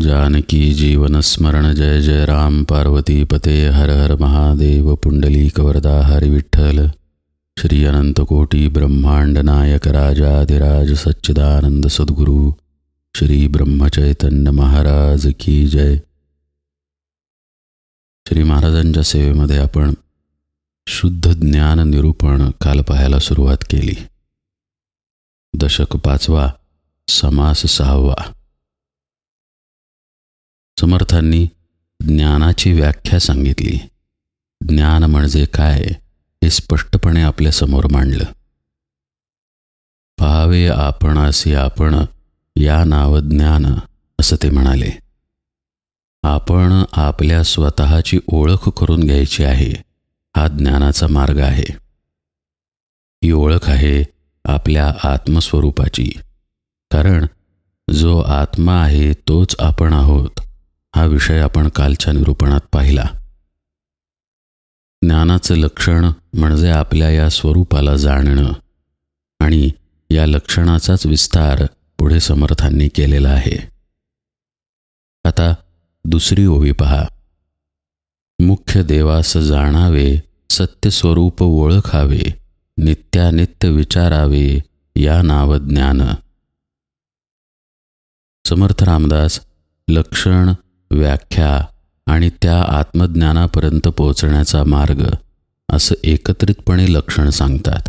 जानकी जीवनस्मरण जय जय राम पार्वती पते हर हर महादेव पुंडली कवरदा हरी विठ्ठल। श्री अनंतकोटी ब्रह्मांड नायक राजाधिराज सच्चिदानंद सद्गुरू। श्री ब्रह्मचैतन्य महाराज की जय। श्री महाराजांच्या सेवेमध्ये आपण शुद्ध ज्ञान निरूपण काल पाहायला सुरुवात केली. दशक पाचवा समास सहावा. समर्थांनी ज्ञानाची व्याख्या सांगितली. ज्ञान म्हणजे काय हे स्पष्टपणे आपल्यासमोर मांडलं. पाहावे आपणासी आपण या नाव ज्ञान असं ते म्हणाले. आपण आपल्या स्वतःची ओळख करून घ्यायची आहे. हा ज्ञानाचा मार्ग आहे. ही ओळख आहे आपल्या आत्मस्वरूपाची. कारण जो आत्मा आहे तोच आपण आहोत. हा विषय आपण कालच्या निरूपणात पाहिला. ज्ञानाचं लक्षण म्हणजे आपल्या या स्वरूपाला जाणणं आणि या लक्षणाचाच विस्तार पुढे समर्थांनी केलेला आहे. आता दुसरी ओवी पहा. मुख्य देवास जाणावे सत्यस्वरूप ओळखावे नित्यानित्य विचारावे या नाव ज्ञान. समर्थ रामदास लक्षण व्याख्या आणि त्या आत्मज्ञानापर्यंत पोहोचण्याचा मार्ग असं एकत्रितपणे लक्षण सांगतात.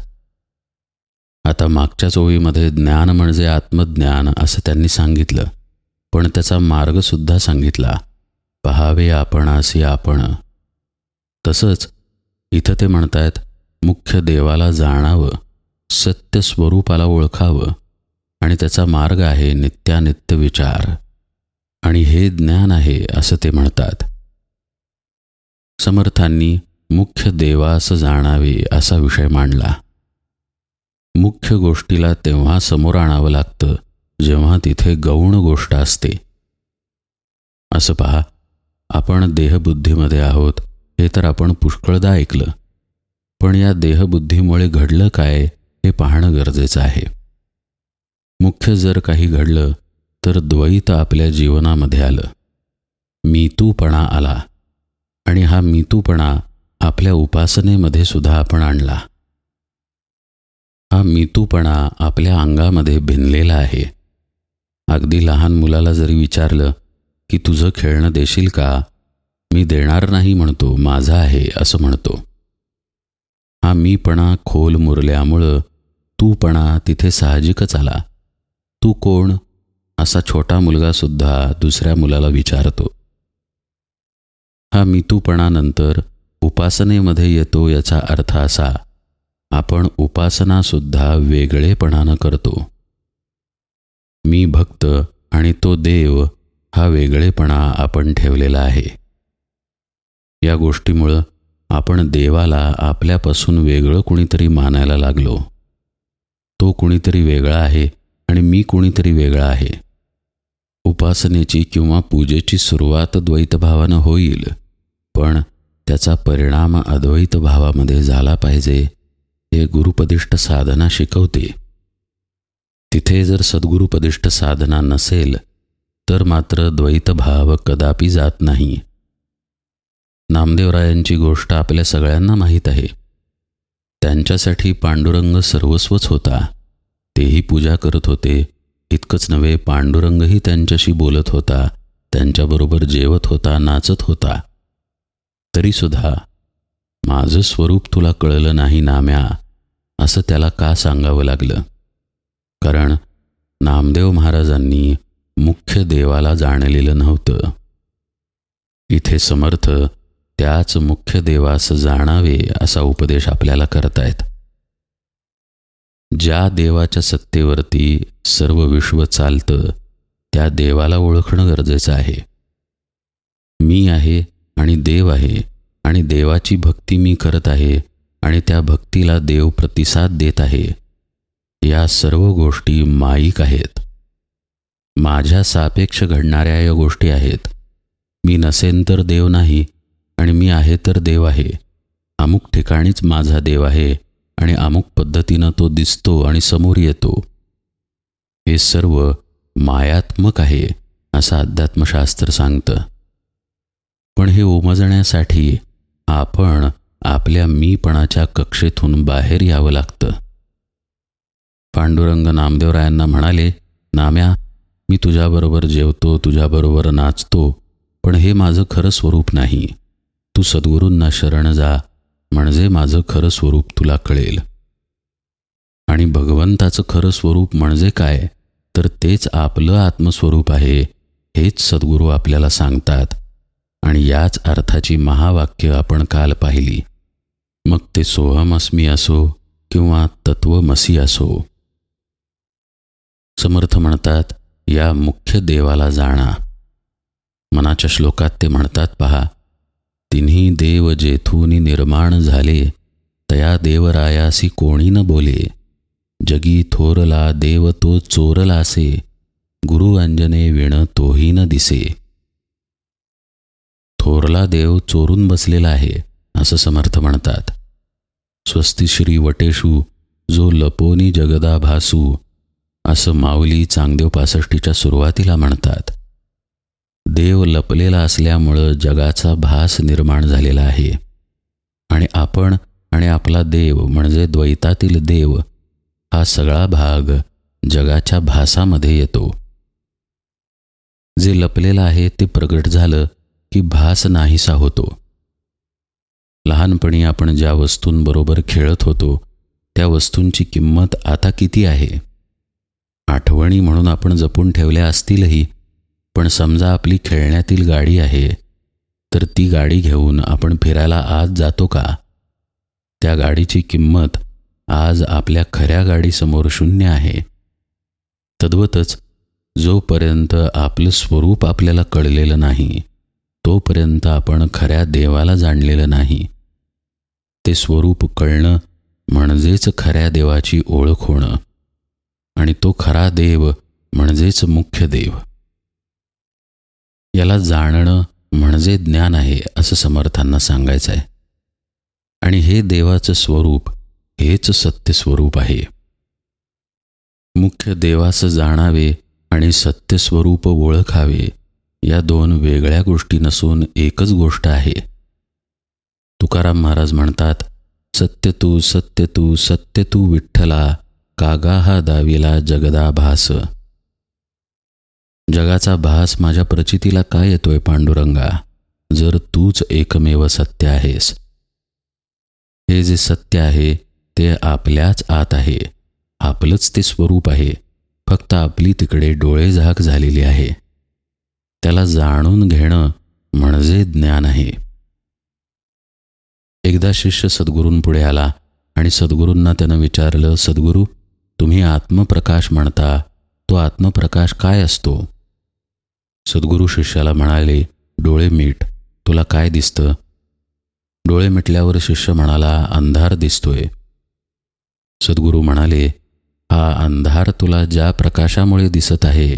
आता मागच्या ओळीमध्ये ज्ञान म्हणजे आत्मज्ञान असं त्यांनी सांगितलं पण त्याचा मार्गसुद्धा सांगितला. पहावे आपणासी आपण. तसंच इथं ते म्हणतायत मुख्य देवाला जाणावं सत्य स्वरूपाला ओळखावं आणि त्याचा मार्ग आहे नित्यानित्य विचार. आणि हे ज्ञान आहे असं ते म्हणतात. समर्थांनी मुख्य देवास जाणावे असा विषय मांडला. मुख्य गोष्टीला तेव्हा समोर आणावं लागतं जेव्हा तिथे गौण गोष्ट असते. असं पहा आपण देहबुद्धीमध्ये आहोत हे तर आपण पुष्कळदा ऐकलं. पण या देहबुद्धीमुळे घडलं काय हे पाहणं गरजेचं आहे. मुख्य जर काही घडलं तर द्वैत आपल्या जीवनामध्ये आलं. मीतूपणा आला आणि हा मीतूपणा आपल्या उपासनेमध्ये सुद्धा आपण आणला. हा मीतूपणा आपल्या अंगामध्ये भिनलेला आहे. अगदी लहान मुलाला जरी विचारलं की तुझं खेळणं देशील का? मी देणार नाही म्हणतो माझा आहे असं म्हणतो. हा मीपणा खोल मुरल्यामुळं तूपणा तिथे साहजिकच आला. तू कोण? असा छोटा मुलगासुद्धा दुसऱ्या मुलाला विचारतो. हा मितूपणानंतर उपासनेमध्ये येतो याचा अर्थ असा आपण उपासनासुद्धा वेगळेपणानं करतो. मी भक्त आणि तो देव हा वेगळेपणा आपण ठेवलेला आहे. या गोष्टीमुळं आपण देवाला आपल्यापासून वेगळं कुणीतरी मानायला लागलो. तो कुणीतरी वेगळा आहे आणि मी कुणीतरी वेगळा आहे. उपासनेची किंवा पूजेची सुरुवात द्वैतभावानं होईल पण त्याचा परिणाम अद्वैत भावामध्ये झाला पाहिजे हे गुरुपदिष्ट साधना शिकवते. तिथे जर सद्गुरुपदिष्ट साधना नसेल तर मात्र द्वैतभाव कदापि जात नाही. नामदेवरायांची गोष्ट आपल्या सगळ्यांना माहीत आहे. त्यांच्यासाठी पांडुरंग सर्वस्वच होता तेही पूजा करत होते इतकंच नव्हे पांडुरंगही त्यांच्याशी बोलत होता त्यांच्याबरोबर जेवत होता नाचत होता. तरीसुद्धा माझं स्वरूप तुला कळलं नाही नाम्या असं त्याला का सांगावं लागलं? कारण नामदेव महाराजांनी मुख्य देवाला जाणलेलं नव्हतं. इथे समर्थ त्याच मुख्य देवास जाणावे असा उपदेश आपल्याला करतायत. ज्या देवाच्या सत्तेवरती सर्व विश्व चालतं त्या देवाला ओळखणं गरजेचं आहे. मी आहे आणि देव आहे आणि देवाची भक्ती मी करत आहे आणि त्या भक्तीला देव प्रतिसाद देत आहे. या सर्व गोष्टी माईक आहेत. माझ्या सापेक्ष घडणाऱ्या या गोष्टी आहेत. मी नसेन तर देव नाही आणि मी आहे तर देव आहे. अमुक ठिकाणीच माझा देव आहे. आणि अमुक पद्धतीनं तो दिसतो आणि समोर येतो. हे सर्व मायात्मक आहे असं अध्यात्मशास्त्र सांगतं. पण हे उमजण्यासाठी आपण आपल्या मीपणाच्या कक्षेतून बाहेर यावं लागतं. पांडुरंग नामदेवरायांना म्हणाले नाम्या मी तुझ्याबरोबर जेवतो तुझ्याबरोबर नाचतो पण हे माझं खरं स्वरूप नाही. तू सद्गुरूंना शरण जा म्हणजे माझं खरं स्वरूप तुला कळेल. आणि भगवंताचं खरं स्वरूप म्हणजे काय? तर तेच आपलं आत्मस्वरूप आहे हेच सद्गुरू आपल्याला सांगतात. आणि याच अर्थाची महावाक्य आपण काल पाहिली. मग ते सोहमस्मी असो किंवा तत्वमसी असो. समर्थ म्हणतात या मुख्य देवाला जाणा. मनाच्या श्लोकात ते म्हणतात पहा तिन्ही देव जेथून निर्माण झाले तया देवरायासी कोणी न बोले. जगी थोरला देव तो चोरलासे गुरु अंजने विण तोही न दिसे. थोरला देव चोरून बसलेला आहे असं समर्थ म्हणतात. स्वस्ती श्री वटेशू जो लपोनी जगदा भासू असं माऊली चांगदेव पासष्टीच्या सुरुवातीला म्हणतात. देव लपलेला असल्यामुळं जगाचा भास निर्माण झालेला आहे. आणि आपण आणि आपला देव म्हणजे द्वैतातील देव हा सगळा भाग जगाच्या भासामध्ये येतो. जे लपलेलं आहे ते प्रगट झालं की भास नाहीसा होतो. लहानपणी आपण ज्या वस्तूंबरोबर खेळत होतो त्या वस्तूंची किंमत आता किती आहे? आठवणी म्हणून आपण जपून ठेवल्या असतीलही पण समजा आपली खेळण्यातील गाडी आहे तर ती गाडी घेऊन आपण फिरायला आज जातो का? त्या गाडीची किंमत आज आपल्या खऱ्या गाडीसमोर शून्य आहे. तद्वतच जोपर्यंत आपलं स्वरूप आपल्याला कळलेलं नाही तोपर्यंत आपण खऱ्या देवाला जाणलेलं नाही. ते स्वरूप कळणं म्हणजेच खऱ्या देवाची ओळख होणं आणि तो खरा देव म्हणजेच मुख्य देव. याला जाणणं म्हणजे ज्ञान आहे असं समर्थांना सांगायचं आहे. आणि हे देवाचं स्वरूप हेच सत्य स्वरूप आहे. मुख्य देवाचं जाणावे आणि सत्यस्वरूप ओळखावे या दोन वेगळ्या गोष्टी नसून एकच गोष्ट आहे. तुकाराम महाराज म्हणतात सत्य तू सत्य तू सत्य तू विठ्ठला कागा हा दाविला जगदा भास जगाचा भास माझ्या प्रचितीला काय येतोय पांडुरंगा? जर तूच एकमेव सत्य आहेस. हे जे सत्य आहे ते आपल्याच आत आहे. आपलंच ते स्वरूप आहे. फक्त आपली तिकडे डोळे झाक झालेली आहे. त्याला जाणून घेणं म्हणजे ज्ञान आहे. एकदा शिष्य सद्गुरूंपुढे आला आणि सद्गुरूंना त्यानं विचारलं सद्गुरू तुम्ही आत्मप्रकाश म्हणता. तो आत्मप्रकाश काय असतो? सद्गुरू शिष्याला म्हणाले डोळे मीठ तुला काय दिसतं? डोळे मिटल्यावर शिष्य म्हणाला अंधार दिसतोय. सद्गुरू म्हणाले हा अंधार तुला ज्या प्रकाशामुळे दिसत आहे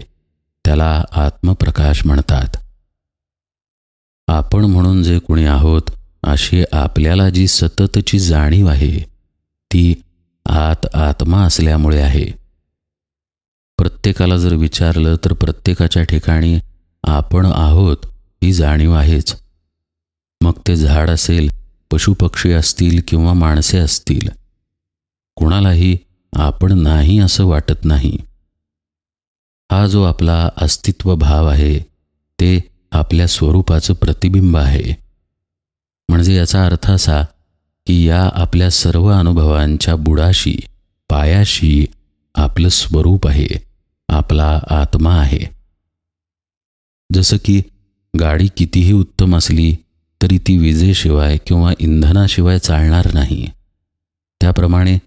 त्याला आत्मप्रकाश म्हणतात. आपण म्हणून जे कोणी आहोत अशी आपल्याला जी सततची जाणीव आहे ती आत आत्मा असल्यामुळे आहे. प्रत्येकाला जर विचारलं तर प्रत्येकाच्या ठिकाणी आपण आहोत ही जाणीव आहेच. मग ते झाड असेल पशुपक्षी असतील किंवा माणसे असतील कुणालाही आपण नाही असं वाटत नाही. हा जो आपला अस्तित्व भाव आहे ते आपल्या स्वरूपाचं प्रतिबिंब आहे. म्हणजे याचा अर्थ असा की या आपल्या सर्व अनुभवांच्या बुडाशी पायाशी आपलं स्वरूप आहे आपला आत्मा आहे. जसं की गाडी कितीही उत्तम असली तरी ती विजेशिवाय किंवा इंधनाशिवाय चालणार नाही. त्याप्रमाणे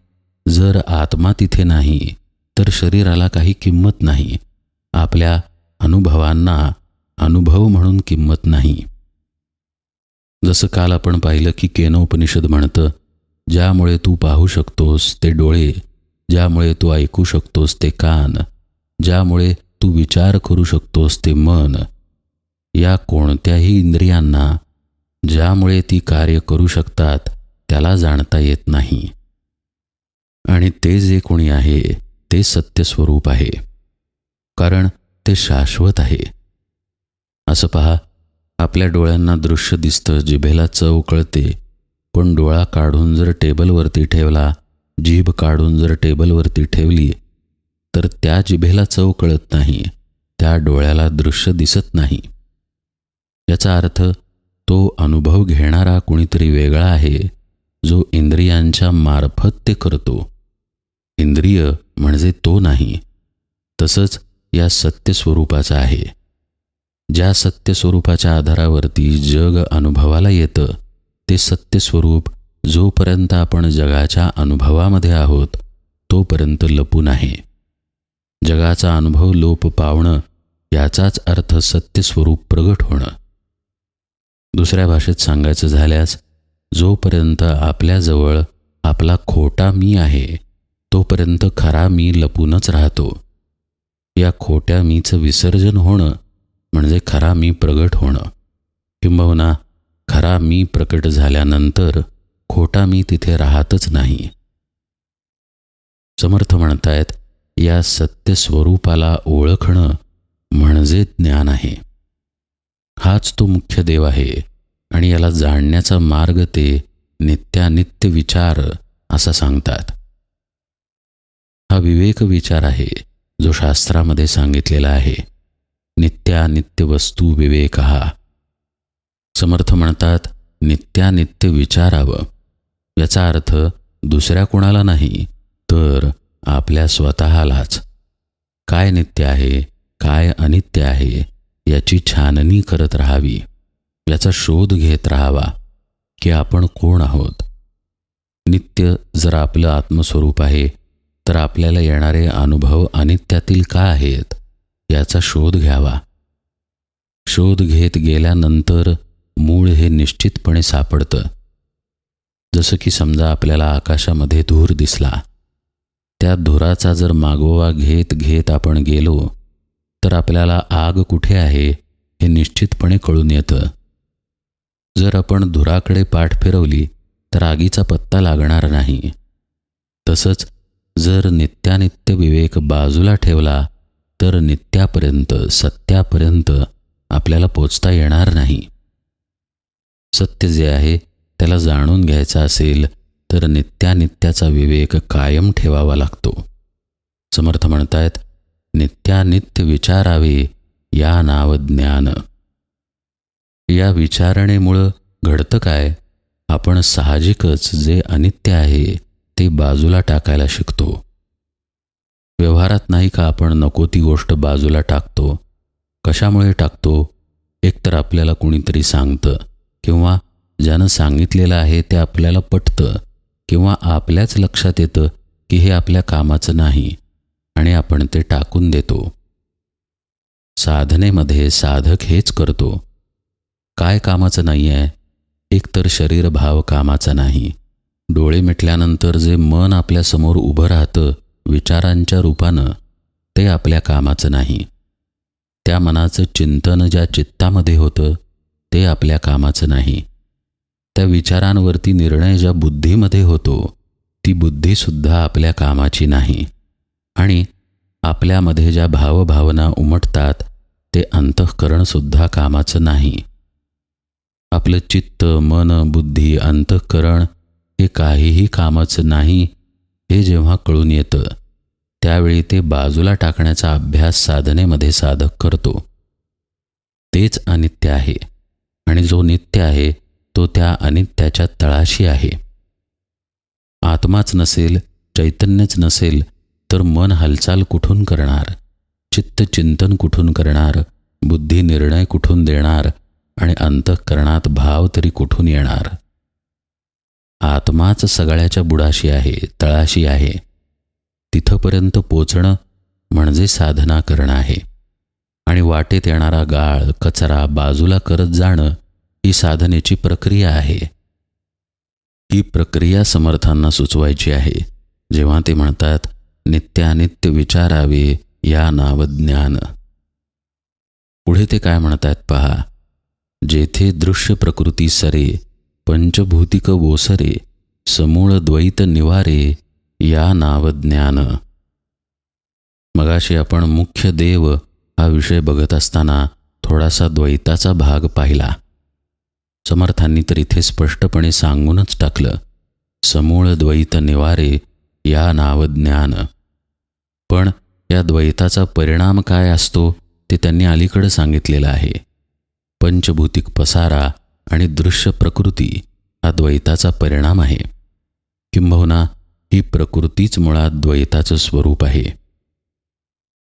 जर आत्मा तिथे नाही तर शरीराला काही किंमत नाही. आपल्या अनुभवांना अनुभव म्हणून किंमत नाही. जसं काल आपण पाहिलं की केनोपनिषद म्हणतं ज्यामुळे तू पाहू शकतोस ते डोळे ज्यामुळे तू ऐकू शकतोस ते कान ज्यामुळे तू विचार करू शकतोस ते मन या कोणत्याही इंद्रियांना ज्यामुळे ती कार्य करू शकतात त्याला जाणता येत नाही. आणि ते जे कोणी आहे ते सत्यस्वरूप आहे. कारण ते शाश्वत आहे. असं पहा आपल्या डोळ्यांना दृश्य दिसतं जिभेला चव कळते. पण डोळा काढून जर टेबलवरती ठेवला जीभ काढून जर टेबलवरती ठेवली तर त्या जिभेला चव कळत नाही. त्या डोळ्याला दृश्य दिसत नाही. याचा अर्थ तो अनुभव घेणारा कुणीतरी वेगळा आहे जो इंद्रियांच्या मार्फत ते करतो. इंद्रिय म्हणजे तो नाही तसंच या सत्यस्वरूपाचा आहे. ज्या सत्यस्वरूपाच्या आधारावरती जग अनुभवाला येतं ते सत्यस्वरूप जोपर्यंत आपण जगाच्या अनुभवामध्ये आहोत तोपर्यंत लपून आहे जगाचा अनुभव लोप पावणं याचाच अर्थ सत्यस्वरूप प्रगट होणं. दुसऱ्या भाषेत सांगायचं झाल्यास जोपर्यंत आपल्याजवळ आपला खोटा मी आहे तोपर्यंत खरा मी लपूनच राहतो. या खोट्या मीचं विसर्जन होणं म्हणजे खरा मी प्रगट होणं. किंबहुना खरा मी प्रकट झाल्यानंतर खोटा मी तिथे राहतच नाही. समर्थ म्हणतायत या सत्यस्वरूपाला ओळखणं म्हणजे ज्ञान आहे. हाच तो मुख्य देव आहे आणि याला जाणण्याचा मार्ग ते नित्यानित्य विचार असा सांगतात. हा विवेक विचार आहे जो शास्त्रामध्ये सांगितलेला आहे. नित्यानित्य वस्तू विवेक. हा समर्थ म्हणतात नित्यानित्य विचारावं. याचा अर्थ दुसऱ्या कोणाला नाही तर आपल्या स्वतःलाच. काय नित्य आहे काय अनित्य आहे याची छाननी करत राहावी याचा शोध घेत राहावा की आपण कोण आहोत. नित्य जर आपलं आत्मस्वरूप आहे तर आपल्याला येणारे अनुभव अनित्यातील का आहेत याचा शोध घ्यावा. शोध घेत गेल्यानंतर मूळ हे निश्चितपणे सापडतं. जसं की समजा आपल्याला आकाशामध्ये धूर दिसला. त्या धुराचा जर मागोवा घेत घेत आपण गेलो तर आपल्याला आग कुठे आहे हे निश्चितपणे कळून येतं. जर आपण धुराकडे पाठ फिरवली तर आगीचा पत्ता लागणार नाही. तसंच जर नित्यानित्य विवेक बाजूला ठेवला तर नित्यापर्यंत सत्यापर्यंत आपल्याला पोचता येणार नाही. सत्य जे आहे त्याला जाणून घ्यायचं असेल तर नित्यानित्याचा विवेक कायम ठेवावा लागतो. समर्थ म्हणतायत नित्यानित्य विचारावे या नाव ज्ञान या विचारणेमुळं घडतं काय? आपण साहजिकच जे अनित्य आहे ते बाजूला टाकायला शिकतो. व्यवहारात नाही का आपण नको ती गोष्ट बाजूला टाकतो? कशामुळे टाकतो? एकतर आपल्याला कुणीतरी सांगतं किंवा ज्यानं सांगितलेलं आहे ते आपल्याला पटतं किंवा आपल्याच लक्षात येतं की हे आपल्या कामाचं नाही. आणि आपण ते टाकून देतो. साधनेमध्ये साधक हेच करतो. काय कामाचं नाही आहे एकतर शरीरभाव कामाचा नाही. डोळे मिटल्यानंतर जे मन आपल्यासमोर उभं राहतं विचारांच्या रूपानं ते आपल्या कामाचं नाही. त्या मनाचं चिंतन ज्या चित्तामध्ये होतं ते आपल्या कामाचं नाही. त्या विचारांवरती निर्णय ज्या बुद्धीमध्ये होतो ती बुद्धीसुद्धा आपल्या कामाची नाही. आणि आपल्यामध्ये ज्या भावभावना उमटतात ते अंतःकरणसुद्धा कामाचं नाही. आपलं चित्त मन बुद्धी अंतःकरण हे काहीही कामाचं नाही हे जेव्हा कळून येतं त्यावेळी ते बाजूला टाकण्याचा अभ्यास साधनेमध्ये साधक करतो. तेच अनित्य आहे आणि जो नित्य आहे तो त्या अनित्याच्या तळाशी आहे. आत्माच नसेल चैतन्यच नसेल तर मन हालचाल कुठून करणार? चित्त चिंतन कुठून करणार? बुद्धी निर्णय कुठून देणार? आणि अंतःकरणात भाव तरी कुठून येणार? आत्माच सगळ्याच्या बुडाशी आहे तळाशी आहे. तिथंपर्यंत पोचणं म्हणजे साधना करणं आहे. आणि वाटेत येणारा गाळ कचरा बाजूला करत जाणं ही साधनेची प्रक्रिया आहे. ही प्रक्रिया समर्थांना सुचवायची आहे. जेव्हा ते म्हणतात नित्यानित्य विचारावे या नावज्ञान. पुढे ते काय म्हणतात पहा? जेथे दृश्य प्रकृती सरे पंचभूतिक वोसरे समूळ द्वैत निवारे या नावज्ञान. मगाशी आपण मुख्य देव हा विषय बघत असताना थोडासा द्वैताचा भाग पाहिला. समर्थांनी तर इथे स्पष्टपणे सांगूनच टाकलं. समूळ द्वैत निवारे या नावज्ञान. पण या द्वैताचा परिणाम काय असतो ते त्यांनी अलीकडं सांगितलेलं आहे. पंचभूतिक पसारा आणि दृश्य प्रकृती हा द्वैताचा परिणाम आहे. किंबहुना ही प्रकृतीच मुळात द्वैताचं स्वरूप आहे.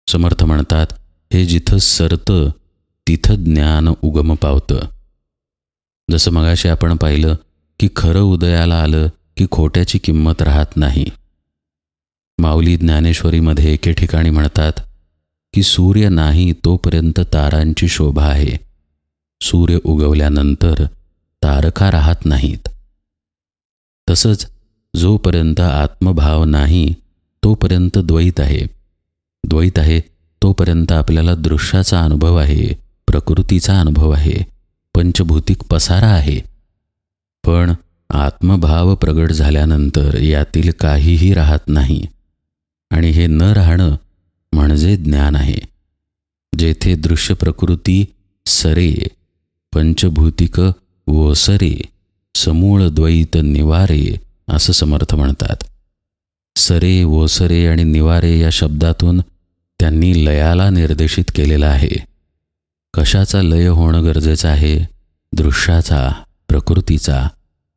समर्थ म्हणतात हे जिथं सरतं तिथं ज्ञान उगम पावतं. जसं मगाशी आपण पाहिलं की खरं उदयाला आलं की खोट्याची किंमत राहत नाही. माऊली ज्ञानेश्वरीमध्ये एके ठिकाणी म्हणतात की सूर्य नाही तोपर्यंत तारांची शोभा आहे. सूर्य उगवल्यानंतर तारका राहत नाहीत. तसंच जोपर्यंत आत्मभाव नाही तोपर्यंत द्वैत आहे. द्वैत आहे तोपर्यंत आपल्याला दृश्याचा अनुभव आहे प्रकृतीचा अनुभव आहे पंचभूतिक पसारा आहे. पण आत्मभाव प्रगट झाल्यानंतर यातील काहीही राहत नाही. आणि हे न राहणं म्हणजे ज्ञान आहे. जेथे दृश्य प्रकृती सरे पंचभूतिक वसरे समूळ द्वैत निवारे असं समर्थ म्हणतात. सरे वसरे आणि निवारे या शब्दातून त्यांनी लयाला निर्देशित केलेला आहे. कशाचा लय होणं गरजेचं आहे? दृश्याचा प्रकृतीचा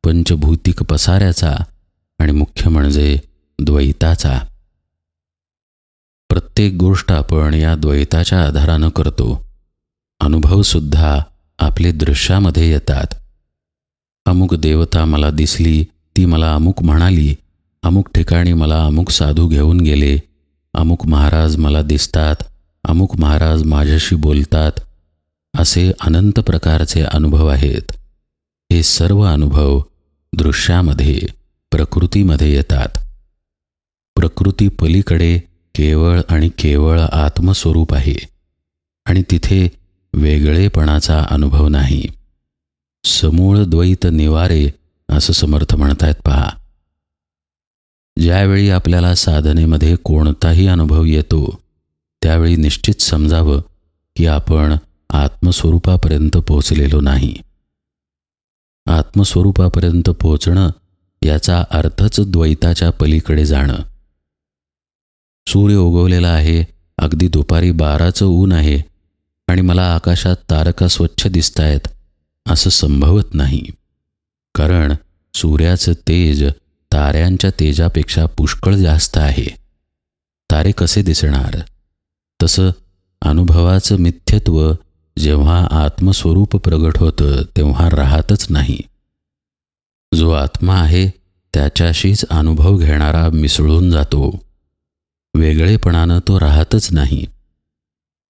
पंचभूतिक पसाऱ्याचा आणि मुख्य म्हणजे द्वैताचा. प्रत्येक गोष्ट आपण या द्वैताच्या आधारानं करतो. अनुभवसुद्धा आपले दृश्यामध्ये येतात. अमुक देवता मला दिसली ती मला अमुक म्हणाली अमुक ठिकाणी मला अमुक साधू घेऊन गेले अमुक महाराज मला दिसतात अमुक महाराज माझ्याशी बोलतात असे अनंत प्रकारचे अनुभव आहेत. हे सर्व अनुभव दृश्यामध्ये प्रकृतीमध्ये येतात. प्रकृती पलीकडे केवळ आणि केवळ आत्मस्वरूप आहे आणि तिथे वेगळेपणाचा अनुभव नाही. समूळ द्वैत निवारे असं समर्थ म्हणतायत पहा. ज्यावेळी आपल्याला साधनेमध्ये कोणताही अनुभव येतो त्यावेळी निश्चित समजावं की आपण आत्मस्वरूपापर्यंत पोचलेलो नाही. आत्मस्वरूपापर्यंत पोचणं याचा अर्थच द्वैताच्या पलीकडे जाणं. सूर्य उगवलेला आहे. अगदी दुपारी बाराचं ऊन आहे. आणि मला आकाशात तारका स्वच्छ दिसत आहेत असं संभवत नाही. कारण सूर्याचं तेज ताऱ्यांच्या तेजापेक्षा पुष्कळ जास्त आहे. तारे कसे दिसणार? तसं अनुभवाचं मिथ्यत्व जेव्हा आत्मस्वरूप प्रगट होतं तेव्हा राहतच नाही. जो आत्मा आहे त्याच्याशीच अनुभव घेणारा मिसळून जातो. वेगळेपणानं तो राहतच नाही.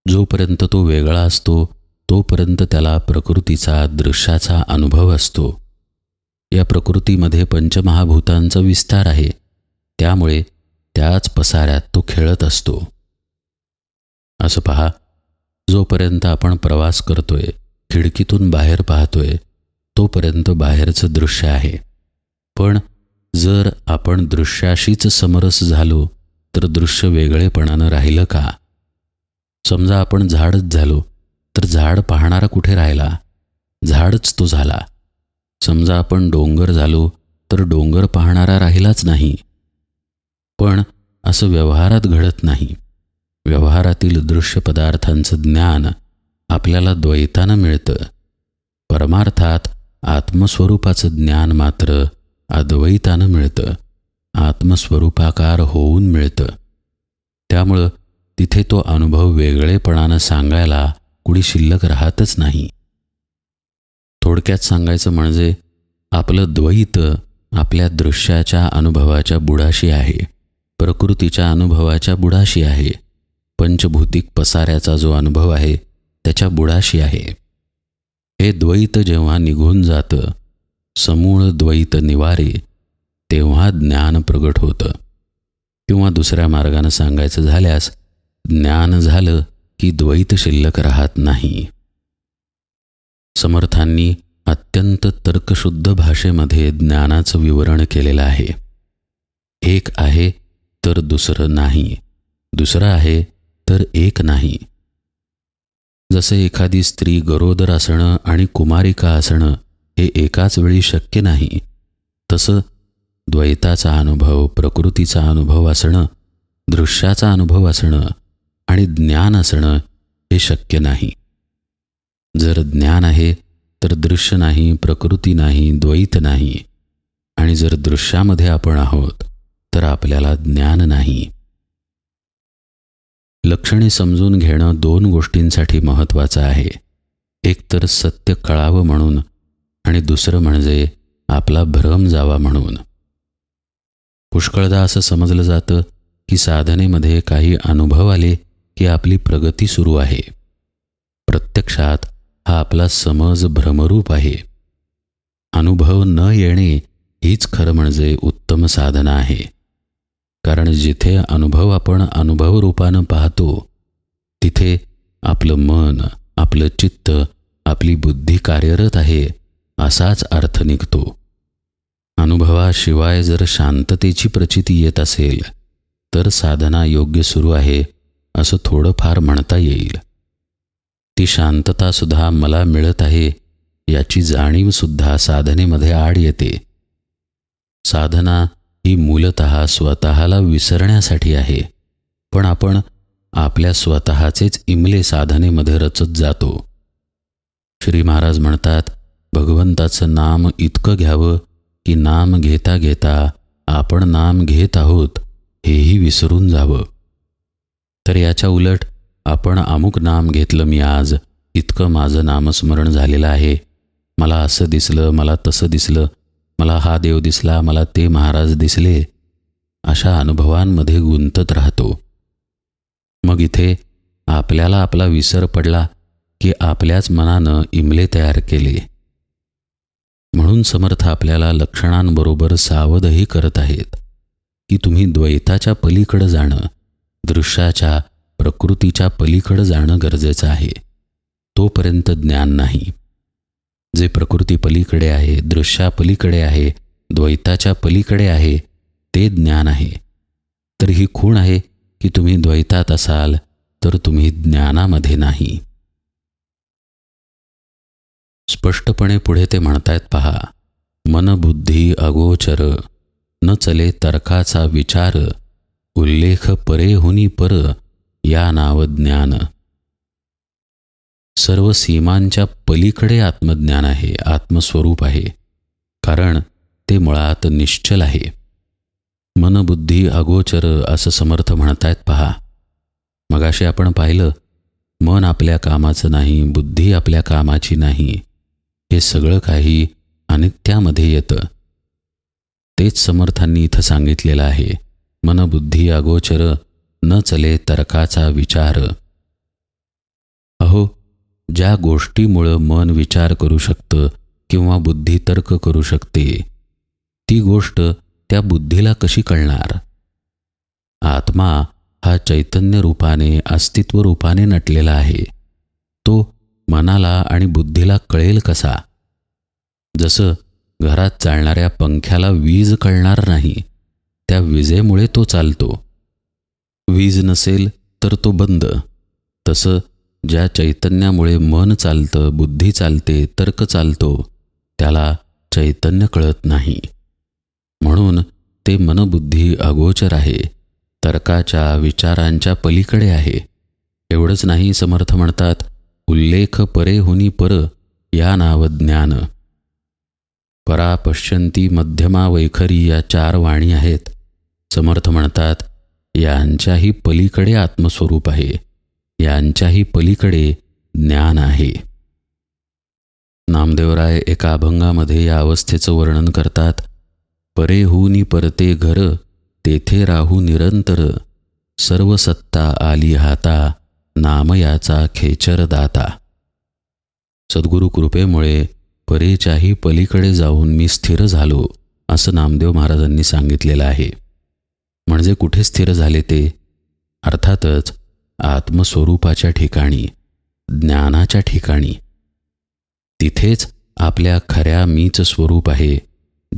जोपर्यंत तो वेगळा असतो तोपर्यंत त्याला प्रकृतीचा दृश्याचा अनुभव असतो. या प्रकृतीमध्ये पंचमहाभूतांचा विस्तार आहे. त्यामुळे त्याच पसाऱ्यात तो खेळत असतो. असं पहा जोपर्यंत आपण प्रवास करतोय खिडकीतून बाहेर पाहतोय तोपर्यंत बाहेरचं दृश्य आहे. पण जर आपण दृश्याशीच समरस झालो तर दृश्य वेगळेपणानं राहिलं का? समजा आपण झाडच झालो तर झाड पाहणारा कुठे राहिला? झाडच तो झाला. समजा आपण डोंगर झालो तर डोंगर पाहणारा राहिलाच नाही. पण असं व्यवहारात घडत नाही. व्यवहारातील दृश्य पदार्थांचं ज्ञान आपल्याला द्वैतानं मिळतं. परमार्थात आत्मस्वरूपाचं ज्ञान मात्र अद्वैतानं मिळतं. आत्मस्वरूपाकार होऊन मिळतं. त्यामुळं तिथे तो अनुभव वेगळेपणानं सांगायला कुणी शिल्लक राहतच नाही. थोडक्यात सांगायचं म्हणजे आपलं द्वैत आपल्या दृश्याच्या अनुभवाच्या बुडाशी आहे प्रकृतीच्या अनुभवाच्या बुडाशी आहे पंचभूतिक पसाऱ्याचा जो अनुभव आहे त्याच्या बुडाशी आहे. हे द्वैत जेव्हा निघून जातं समूळ द्वैत निवारे तेव्हा ज्ञान प्रगट होतं. किंवा दुसऱ्या मार्गानं सांगायचं झाल्यास ज्ञान झालं की द्वैत शिल्लक राहत नाही. समर्थांनी अत्यंत तर्कशुद्ध भाषेमध्ये ज्ञानाचं विवरण केलेलं आहे. एक आहे तर दुसरं नाही. दुसरं आहे तर एक नाही. जसे एखादी स्त्री गरोदर असणं आणि कुमारिका असणं हे एकाच वेळी शक्य नाही तसं द्वैताचा अनुभव प्रकृतीचा अनुभव असणं दृश्याचा अनुभव असणं आणि ज्ञान असणं हे शक्य नाही. जर ज्ञान आहे तर दृश्य नाही प्रकृती नाही द्वैत नाही. आणि जर दृश्यामध्ये आपण आहोत तर आपल्याला ज्ञान नाही. लक्षणे समजून घेणं दोन गोष्टींसाठी महत्त्वाचं आहे. एक तर सत्य कळावं म्हणून आणि दुसरं म्हणजे आपला भ्रम जावा म्हणून. पुष्कळदा असं समजलं जातं की साधनेमध्ये काही अनुभव आले की आपली प्रगती सुरू आहे. प्रत्यक्षात हा आपला समज भ्रमरूप आहे. अनुभव न येणे हीच खरं म्हणजे उत्तम साधना आहे. कारण जिथे अनुभव आपण अनुभव रूपानं पाहतो तिथे आपलं मन आपलं चित्त आपली बुद्धी कार्यरत आहे असाच अर्थ निघतो. अनुभवाशिवाय जर शांततेची प्रचिती येत असेल तर साधना योग्य सुरू आहे असं थोडंफार म्हणता येईल. ती शांततासुद्धा मला मिळत आहे याची जाणीवसुद्धा साधनेमध्ये आड येते. साधना ही मूलत स्वतःला विसरण्यासाठी आहे पण आपण आपल्या स्वतःचेच इमले साधनेमध्ये रचत जातो. श्री महाराज म्हणतात भगवंताचं नाम इतकं घ्यावं की नाम घेता घेता आपण नाम घेत आहोत हेही विसरून जावं. तर याच्या उलट आपण अमुक नाम घेतलं मी आज इतकं माझं नामस्मरण झालेलं आहे. मला असं दिसलं मला तसं दिसलं मला हा देव दिसला मला ते महाराज दिसले अशा अनुभवांमध्ये गुंतत राहतो. मग इथे आपल्याला आपला विसर पडला की आपल्याच मनानं इमले तयार केले. म्हणून समर्थ आपल्याला लक्षणांबरोबर सावधही करत आहेत की तुम्ही द्वैताच्या पलीकडं जाणं दृश्याच्या प्रकृतीच्या पलीकडं जाणं गरजेचं आहे. तोपर्यंत ज्ञान नाही. जे प्रकृती पलीकडे आहे दृश्या पलीकडे आहे द्वैताच्या पलीकडे आहे ते ज्ञान आहे. तर ही खूण आहे की तुम्ही द्वैतात असाल तर तुम्ही ज्ञानामध्ये नाही. स्पष्टपणे पुढे ते म्हणतायत पहा मनबुद्धी अगोचर न चले तर्काचा विचार उल्लेख परे हुनी पर या नाव ज्ञान. सर्व सीमांच्या पलीकडे आत्मज्ञान आहे आत्मस्वरूप आहे कारण ते मुळात निश्चल आहे. मनबुद्धी अगोचर असं समर्थ म्हणतायत पहा मगाशी आपण पाहिलं मन आपल्या कामाचं नाही बुद्धी आपल्या कामाची नाही हे सगळं काही अनित्यामध्ये येतं. तेच समर्थांनी इथं सांगितलेलं आहे मनबुद्धी अगोचर न चले तर्काचा विचार. अहो ज्या गोष्टीमुळं मन विचार करू शकतं किंवा बुद्धी तर्क करू शकते ती गोष्ट त्या बुद्धीला कशी कळणार? आत्मा हा चैतन्य रूपाने अस्तित्व रूपाने नटलेला आहे. तो मनाला आणि बुद्धीला कळेल कसा? जसं घरात चालणाऱ्या पंख्याला वीज कळणार नाही त्या विजेमुळे तो चालतो. वीज नसेल तर तो बंद. तसं ज्या चैतन्यामुळे मन चालतं बुद्धी चालते तर्क चालतो त्याला चैतन्य कळत नाही. म्हणून ते मनबुद्धी अगोचर आहे तर्काच्या विचारांच्या पलीकडे आहे. एवढंच नाही समर्थ म्हणतात उल्लेख परे हुनी पर या नाव ज्ञान परा पश्यंती मध्यमा वैखरी या चार वाणी आहेत। समर्थ म्हणतात यांच्याही पलीकडे आत्मस्वरूप आहे. यांच्याही पलीकडे ज्ञान आहे. नामदेवराय एका अभंगामध्ये या अवस्थेचं वर्णन करतात परेहूनी परते घर तेथे राहू निरंतर सर्व सत्ता आली हाता नामयाचा खेचर दाता सद्गुरु कृपेमुळे परेच्याही पलीकडे जाऊन मी स्थिर झालो असं नामदेव महाराजांनी सांगितलेलं आहे. म्हणजे कुठे स्थिर झाले ते? अर्थातच आत्मस्वरूपाच्या ठिकाणी ज्ञानाच्या ठिकाणी. तिथेच आपल्या खऱ्या मीच स्वरूप आहे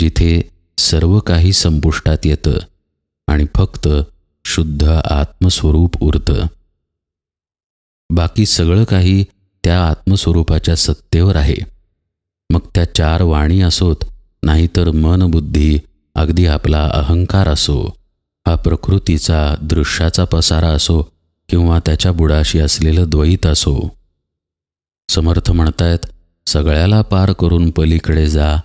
जिथे सर्व काही संपुष्टात येतं आणि फक्त शुद्ध आत्मस्वरूप उरतं. बाकी सगळं काही त्या आत्मस्वरूपाच्या सत्तेवर आहे. मग त्या चार वाणी असोत नाहीतर मन बुद्धी अगदी आपला अहंकार असो हा प्रकृतीचा दृश्याचा पसारा असो किंवा त्याच्या बुडाशी असलेलं द्वैत असो. समर्थ म्हणतायत सगळ्याला पार करून पलीकडे जा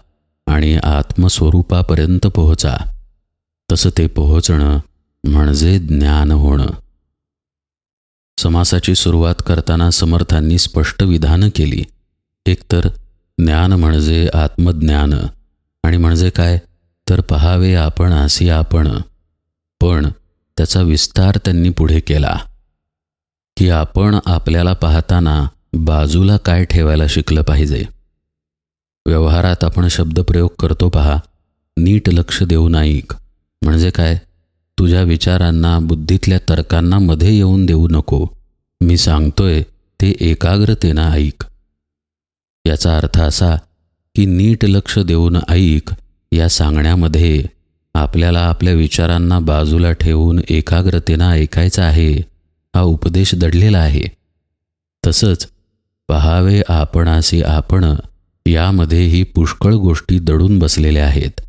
आणि आत्मस्वरूपापर्यंत पोहोचा. तसं ते पोहोचणं म्हणजे ज्ञान होणं. समासाची सुरुवात करताना समर्थांनी स्पष्ट विधानं केली. एकतर ज्ञान म्हणजे आत्मज्ञान. आणि म्हणजे काय? तर पहावे आपण असी आपण. पण त्याचा विस्तार त्यांनी पुढे केला. की आपण आपल्याला पाहताना बाजूला काय ठेवायला शिकलं पाहिजे. व्यवहारात आपण शब्दप्रयोग करतो पहा. नीट लक्ष देऊ ऐक म्हणजे काय? तुझ्या विचारांना बुद्धीतल्या तर्कांना मध्ये येऊन देऊ नको. मी सांगतोय ते एकाग्रतेनं ऐक. याचा अर्थ असा की नीट लक्ष देऊन ऐक या सांगण्यामध्ये. आपल्याला आपल्या विचारांना बाजूला ठेवून एकाग्रतेनं ऐकायचं आहे. हा उपदेश दडलेला आहे. तसंच पहावे आपणासी आपण यामध्येही पुष्कळ गोष्टी दडून बसलेल्या आहेत.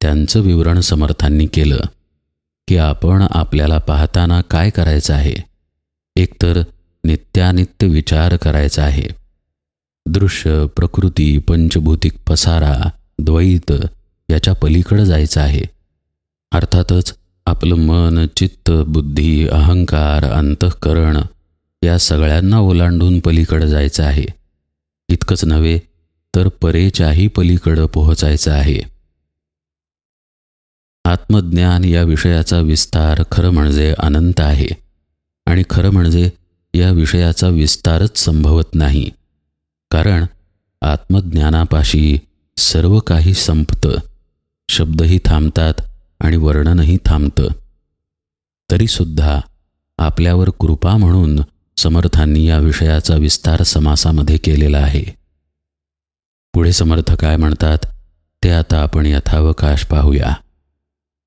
त्यांचं विवरण समर्थांनी केलं. की आपण आपल्याला पाहताना काय करायचं आहे? एकतर नित्यानित्य विचार करायचा आहे. दृश्य प्रकृती पंचभूतिक पसारा द्वैत याच्या पलीकडं जायचं आहे. अर्थातच आपलं मन चित्त बुद्धी अहंकार अंतःकरण या सगळ्यांना ओलांडून पलीकडं जायचं आहे. इतकंच नव्हे तर परेच्याही पलीकडं पोहोचायचं आहे. आत्मज्ञान या विषयाचा विस्तार खरं म्हणजे अनंत आहे. आणि खरं म्हणजे या विषयाचा विस्तारच संभवत नाही. कारण आत्मज्ञानापाशी सर्व काही संपतं. शब्दही थांबतात आणि वर्णनही थांबतं. तरीसुद्धा आपल्यावर कृपा म्हणून समर्थांनी या विषयाचा विस्तार समासामध्ये केलेला आहे. पुढे समर्थ काय म्हणतात ते आता आपण यथावकाश पाहूया.